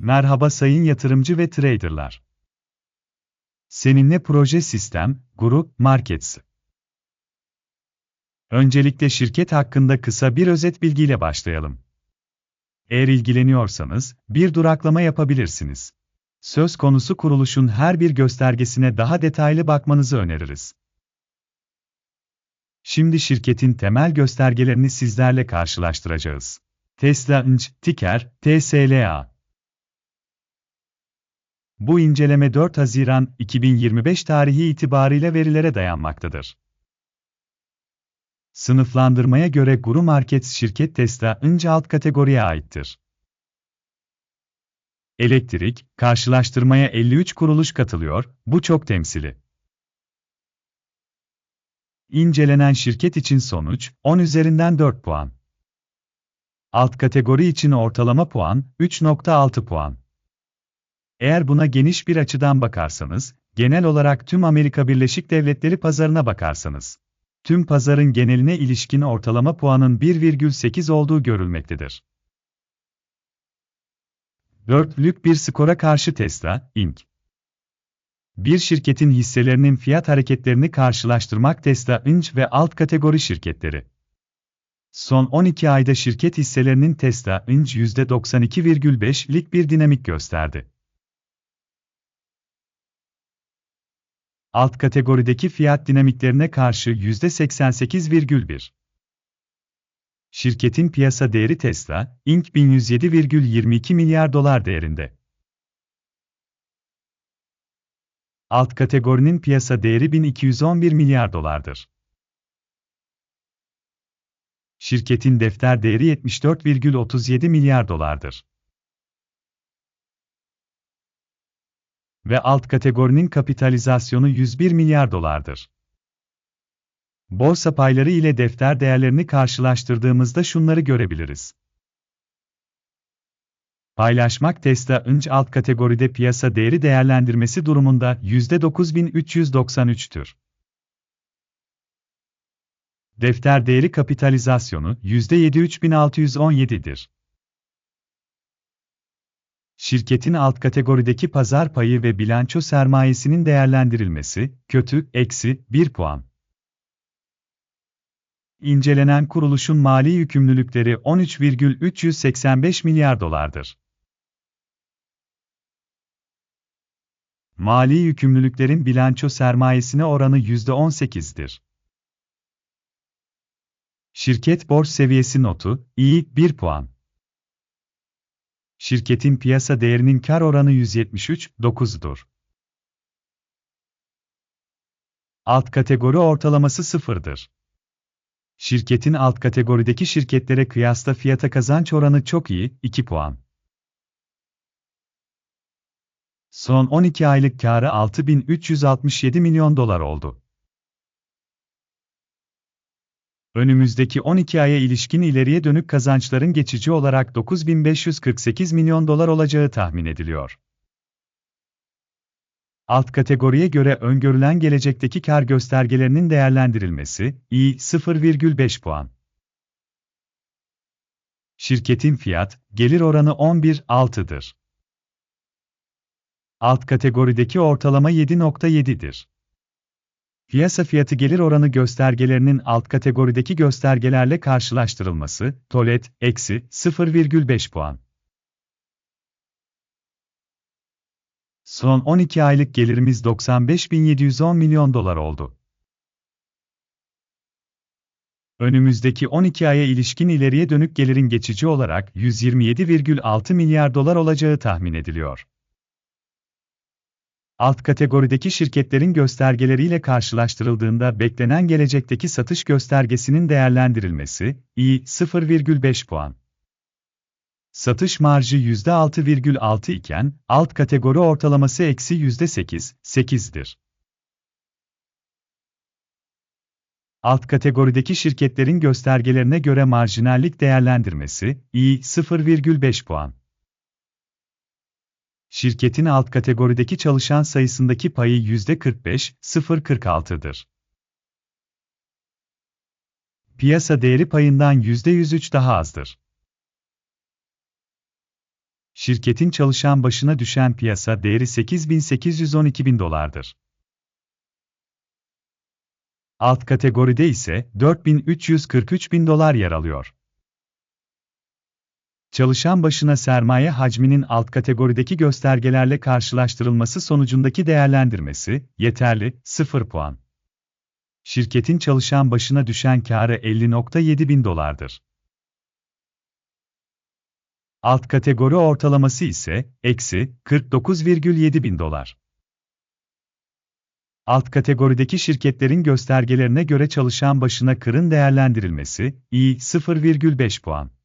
Merhaba sayın yatırımcı ve traderlar. Seninle proje sistem, grup, markets. Öncelikle şirket hakkında kısa bir özet bilgiyle başlayalım. Eğer ilgileniyorsanız, bir duraklama yapabilirsiniz. Söz konusu kuruluşun her bir göstergesine daha detaylı bakmanızı öneririz. Şimdi şirketin temel göstergelerini sizlerle karşılaştıracağız. Tesla Inc. Ticker, TSLA. Bu inceleme 4 Haziran 2025 tarihi itibarıyla verilere dayanmaktadır. Sınıflandırmaya göre Guru Markets şirket Tesla Inc. alt kategoriye aittir. Elektrik, karşılaştırmaya 53 kuruluş katılıyor, bu çok temsili. İncelenen şirket için sonuç, 10 üzerinden 4 puan. Alt kategori için ortalama puan, 3.6 puan. Eğer buna geniş bir açıdan bakarsanız, genel olarak tüm Amerika Birleşik Devletleri pazarına bakarsanız, tüm pazarın geneline ilişkin ortalama puanın 1,8 olduğu görülmektedir. Dörtlük bir skora karşı Tesla, Inc. Bir şirketin hisselerinin fiyat hareketlerini karşılaştırmak Tesla Inc. ve alt kategori şirketleri. Son 12 ayda şirket hisselerinin Tesla Inc. %92,5'lik bir dinamik gösterdi. Alt kategorideki fiyat dinamiklerine karşı %88,1. Şirketin piyasa değeri Tesla, Inc. 1107,22 milyar dolar değerinde. Alt kategorinin piyasa değeri 1211 milyar dolardır. Şirketin defter değeri 74,37 milyar dolardır. Ve alt kategorinin kapitalizasyonu 101 milyar dolardır. Borsa payları ile defter değerlerini karşılaştırdığımızda şunları görebiliriz. Paylaşmak Tesla Inc. alt kategoride piyasa değeri değerlendirmesi durumunda %9393'tür. Defter değeri kapitalizasyonu %73617'dir. Şirketin alt kategorideki pazar payı ve bilanço sermayesinin değerlendirilmesi, kötü, eksi, 1 puan. İncelenen kuruluşun mali yükümlülükleri 13,385 milyar dolardır. Mali yükümlülüklerin bilanço sermayesine oranı %18'dir. Şirket borç seviyesi notu, iyi, 1 puan. Şirketin piyasa değerinin kar oranı 173,9'dur. Alt kategori ortalaması sıfırdır. Şirketin alt kategorideki şirketlere kıyasla fiyata kazanç oranı çok iyi, 2 puan. Son 12 aylık karı 6367 milyon dolar oldu. Önümüzdeki 12 aya ilişkin ileriye dönük kazançların geçici olarak 9548 milyon dolar olacağı tahmin ediliyor. Alt kategoriye göre öngörülen gelecekteki kar göstergelerinin değerlendirilmesi, iyi 0,5 puan. Şirketin fiyat, gelir oranı 11.6'dır. Alt kategorideki ortalama 7.7'dir. Piyasa fiyatı gelir oranı göstergelerinin alt kategorideki göstergelerle karşılaştırılması, TOLET, eksi 0,5 puan. Son 12 aylık gelirimiz 95.710 milyon dolar oldu. Önümüzdeki 12 aya ilişkin ileriye dönük gelirin geçici olarak 127,6 milyar dolar olacağı tahmin ediliyor. Alt kategorideki şirketlerin göstergeleriyle karşılaştırıldığında beklenen gelecekteki satış göstergesinin değerlendirilmesi, iyi 0,5 puan. Satış marjı %6,6 iken, alt kategori ortalaması eksi %8, 8'dir. Alt kategorideki şirketlerin göstergelerine göre marjinallik değerlendirmesi, iyi 0,5 puan. Şirketin alt kategorideki çalışan sayısındaki payı %45, 0,46'dır. Piyasa değeri payından %103 daha azdır. Şirketin çalışan başına düşen piyasa değeri 8812 bin dolardır. Alt kategoride ise 4343 bin dolar yer alıyor. Çalışan başına sermaye hacminin alt kategorideki göstergelerle karşılaştırılması sonucundaki değerlendirmesi, yeterli, 0 puan. Şirketin çalışan başına düşen kârı 50.7 bin dolardır. Alt kategori ortalaması ise, eksi, 49,7 bin dolar. Alt kategorideki şirketlerin göstergelerine göre çalışan başına kırın değerlendirilmesi, iyi, 0,5 puan.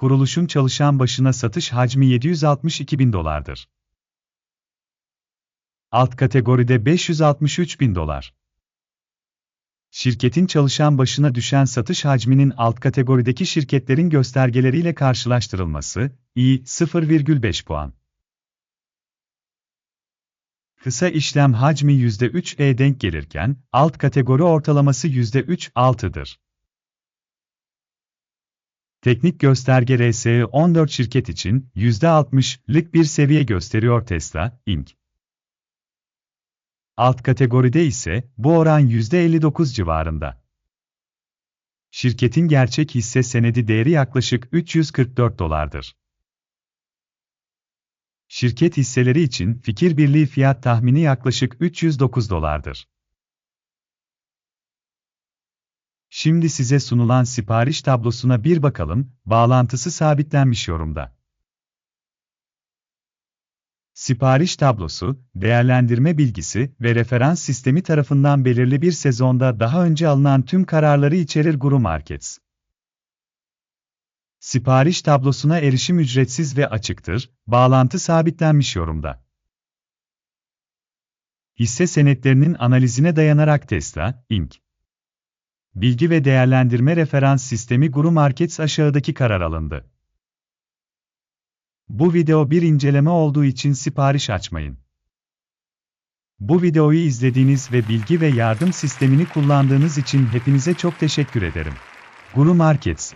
Kuruluşun çalışan başına satış hacmi 762 bin dolardır. Alt kategoride 563 bin dolar. Şirketin çalışan başına düşen satış hacminin alt kategorideki şirketlerin göstergeleriyle karşılaştırılması, iyi, 0,5 puan. Kısa işlem hacmi %3'e denk gelirken, alt kategori ortalaması %3.6'dır. Teknik gösterge RSE 14 şirket için %60'lık bir seviye gösteriyor Tesla, Inc. Alt kategoride ise bu oran %59 civarında. Şirketin gerçek hisse senedi değeri yaklaşık 344 dolardır. Şirket hisseleri için fikir birliği fiyat tahmini yaklaşık 309 dolardır. Şimdi size sunulan sipariş tablosuna bir bakalım, bağlantısı sabitlenmiş yorumda. Sipariş tablosu, değerlendirme bilgisi ve referans sistemi tarafından belirli bir sezonda daha önce alınan tüm kararları içerir Guru Markets. Sipariş tablosuna erişim ücretsiz ve açıktır, bağlantı sabitlenmiş yorumda. Hisse senetlerinin analizine dayanarak Tesla, Inc. Bilgi ve değerlendirme referans sistemi Guru Markets aşağıdaki karar alındı. Bu video bir inceleme olduğu için sipariş açmayın. Bu videoyu izlediğiniz ve bilgi ve yardım sistemini kullandığınız için hepinize çok teşekkür ederim. Guru Markets